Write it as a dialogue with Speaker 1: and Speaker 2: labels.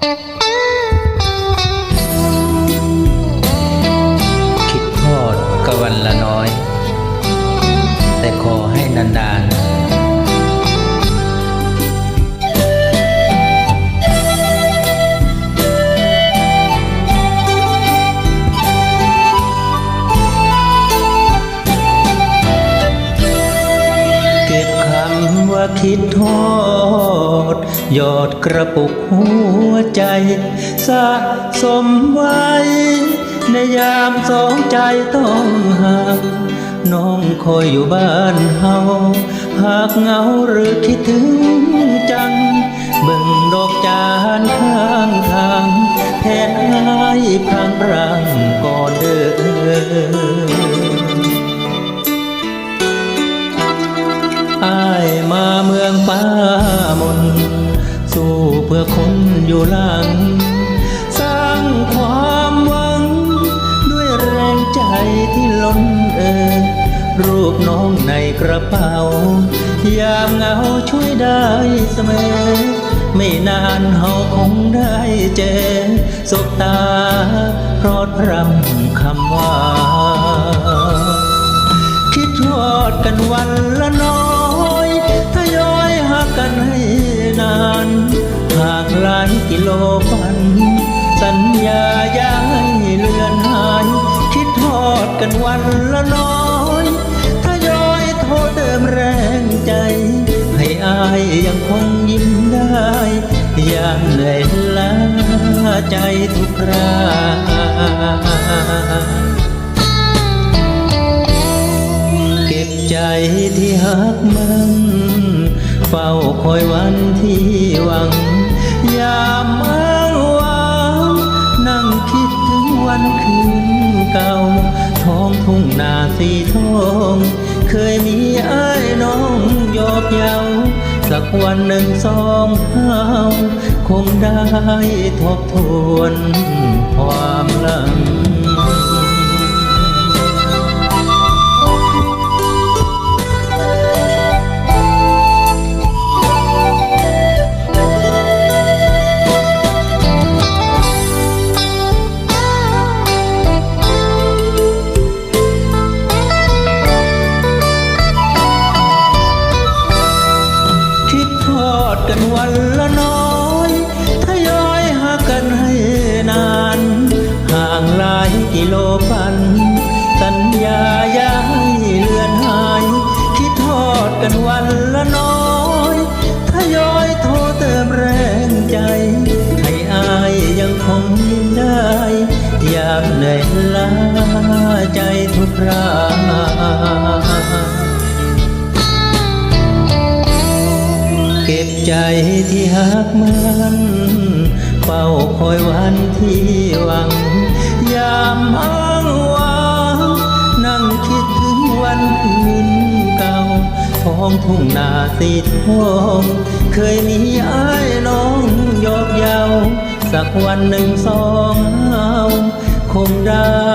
Speaker 1: คิ คิดทอดยอดกระปุกหัวใจ สะสมไว้ ในยามสองใจต้องห่างน้องคอยอยู่บ้านเฮาหากเหงาหรือคิดถึงจัง เบิ่งดอกจานข้างทางแทนให้พรางพรา มาเมืองป้ามน สู้เพื่อคนอยู่หลัง สร้างความหวัง ด้วยแรงใจที่ล้นเอ่อรูปน้องในกระเป๋า ยามเหงาช่วยได้เสมอ ไม่นานเฮาคงได้เจอสบตาพรอดพรำคำว่า คิดทอดกันวันละน้อยทยอยหา กันให้นาน หากหลายกิโลฟัน สัญญาย่าให้เลือนหาย คิดทอดกันวันละน้อยทยอยโทรเติมแรงใจ ให้อายยังคงยิ้มได้ยามเหนื่อยล้าใจทุกครา ใจที่หักมันเฝ้าคอยวันที่หวัง ยามอ้างว้างนั่งคิดถึงวันคืนเก่า ท้องทุ่งนาสีทอง เคยมีไอ้ายน้องยอกเย้าสักวันหนึ่งสองเฮาคงได้ทบทวนความหลัง กิโลพัน สัญญาย่าให้เลือนหาย คิดทอดกันวันละน้อยทยอยโทรเติมแรงใจ ให้อายยังคงยิ้มได้ยามเหนื่อยล้าใจทุกคราเก็บใจที่หักมันเฝ้าคอยวันที่หวังามห้างว้างนั่งคิดถึงวันคืนเก่าท้องทุ่งนาสีทองเคยมีไอ้ายน้องยอกเยาสักวันหนึ่งสองเอาคงได้